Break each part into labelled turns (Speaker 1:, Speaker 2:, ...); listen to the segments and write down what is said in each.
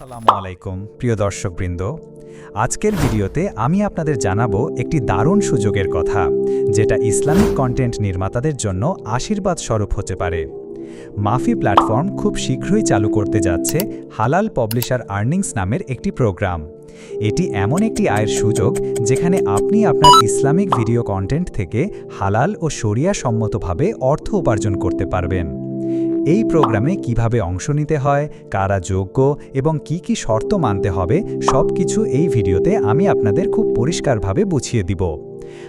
Speaker 1: আসসালামু আলাইকুম, প্রিয় দর্শকবৃন্দ। আজকের ভিডিওতে আমি আপনাদের জানাব একটি দারুণ সুযোগের কথা, যেটা ইসলামিক কন্টেন্ট নির্মাতাদের জন্য আশীর্বাদ স্বরূপ হতে পারে। মাফি প্ল্যাটফর্ম খুব শীঘ্রই চালু করতে যাচ্ছে হালাল পাবলিশার আর্নিংস নামের একটি প্রোগ্রাম। এটি এমন একটি আয়ের সুযোগ যেখানে আপনি আপনার ইসলামিক ভিডিও কন্টেন্ট থেকে হালাল ও শরিয়া সম্মতভাবে অর্থ উপার্জন করতে পারবেন। এই প্রোগ্রামে কীভাবে অংশ নিতে হয়, কারা যোগ্য এবং কি কি শর্ত মানতে হবে সব কিছু এই ভিডিওতে আমি আপনাদের খুব পরিষ্কারভাবে বুঝিয়ে দিব।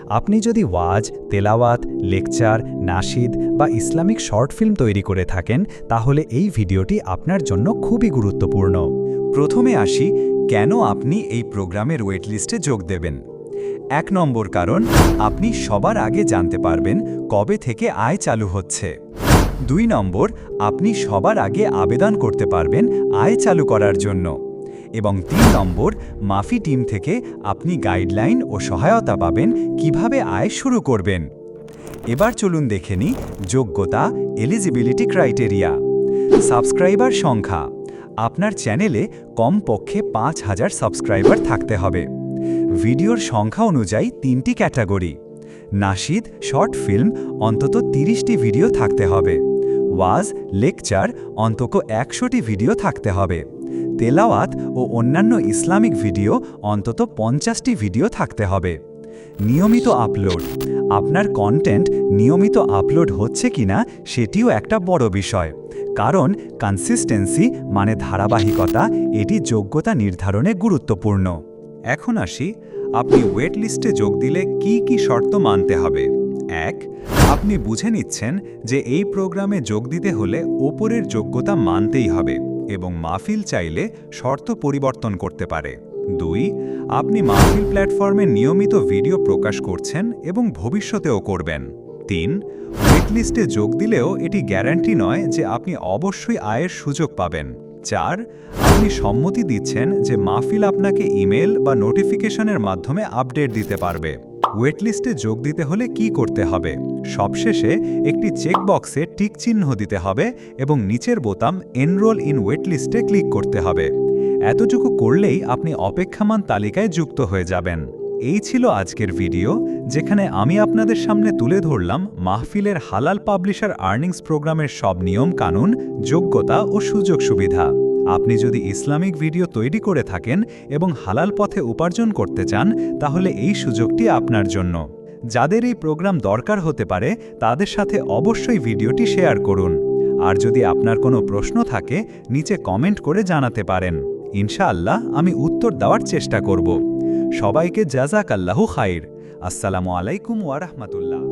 Speaker 1: আপনি যদি ওয়াজ, তেলাওয়াত, লেকচার নাশিদ বা ইসলামিক শর্ট ফিল্ম তৈরি করে থাকেন, তাহলে এই ভিডিওটি আপনার জন্য খুবই গুরুত্বপূর্ণ। প্রথমে আসি, কেন আপনি এই প্রোগ্রামের ওয়েটলিস্টে যোগ দেবেন? এক নম্বর কারণ, আপনি সবার আগে জানতে পারবেন কবে থেকে আয় চালু হচ্ছে। দুই নম্বর, আপনি সবার আগে আবেদন করতে পারবেন আয় চালু করার জন্য। এবং তিন নম্বর, মাফি টিম থেকে আপনি গাইডলাইন ও সহায়তা পাবেন কীভাবে আয় শুরু করবেন। এবার চলুন দেখে নিই যোগ্যতা এলিজিবিলিটি ক্রাইটেরিয়া সাবস্ক্রাইবার সংখ্যা। আপনার চ্যানেলে কমপক্ষে পাঁচ হাজার সাবস্ক্রাইবার থাকতে হবে। ভিডিওর সংখ্যা অনুযায়ী তিনটি ক্যাটাগরি। নাশিদ শর্ট ফিল্ম, অন্তত তিরিশটি ভিডিও থাকতে হবে। ওয়াজ, লেকচার, অন্তত একশোটি ভিডিও থাকতে হবে। তেলাওয়াত ও অন্যান্য ইসলামিক ভিডিও, অন্তত পঞ্চাশটি ভিডিও থাকতে হবে। নিয়মিত আপলোড। আপনার কন্টেন্ট নিয়মিত আপলোড হচ্ছে কিনা, সেটিও একটা বড় বিষয়। কারণ কনসিস্টেন্সি মানে ধারাবাহিকতা, এটি যোগ্যতা নির্ধারণে গুরুত্বপূর্ণ। এখন আসি, আপনি ওয়েট লিস্টে যোগ দিলে কি কি শর্ত মানতে হবে? এক, আপনি বুঝে নিচ্ছেন যে এই প্রোগ্রামে যোগ দিতে হলে ওপরের যোগ্যতা মানতেই হবে এবং মাহফিল চাইলে শর্ত পরিবর্তন করতে পারে। দুই, আপনি মাহফিল প্ল্যাটফর্মে নিয়মিত ভিডিও প্রকাশ করছেন এবং ভবিষ্যতেও করবেন। তিন, ওয়েটলিস্টে যোগ দিলেও এটি গ্যারান্টি নয় যে আপনি অবশ্যই আয়ের সুযোগ পাবেন। চার, আপনি সম্মতি দিচ্ছেন যে মাহফিল আপনাকে ইমেল বা নোটিফিকেশনের মাধ্যমে আপডেট দিতে পারবে। ওয়েটলিস্টে যোগ দিতে হলে কি করতে হবে? সবশেষে একটি চেকবক্সে টিক চিহ্ন দিতে হবে এবং নিচের বোতাম এনরোল ইন ওয়েটলিস্টে ক্লিক করতে হবে। এতটুকু করলেই আপনি অপেক্ষামান তালিকায় যুক্ত হয়ে যাবেন। এই ছিল আজকের ভিডিও, যেখানে আমি আপনাদের সামনে তুলে ধরলাম মাহফিলের হালাল পাবলিশার আর্নিংস প্রোগ্রামের সব নিয়ম কানুন যোগ্যতা ও সুযোগ সুবিধা আপনি যদি ইসলামিক ভিডিও তৈরি করে থাকেন এবং হালাল পথে উপার্জন করতে চান, তাহলে এই সুযোগটি আপনার জন্য। যাদের এই প্রোগ্রাম দরকার হতে পারে, তাদের সাথে অবশ্যই ভিডিওটি শেয়ার করুন। আর যদি আপনার কোনো প্রশ্ন থাকে, নিচে কমেন্ট করে জানাতে পারেন। ইনশাআল্লাহ, আমি উত্তর দেওয়ার চেষ্টা করব। সবাইকে জাজাক আল্লাহু খাইর। আসসালামু আলাইকুম ওয়া রাহমাতুল্লাহ।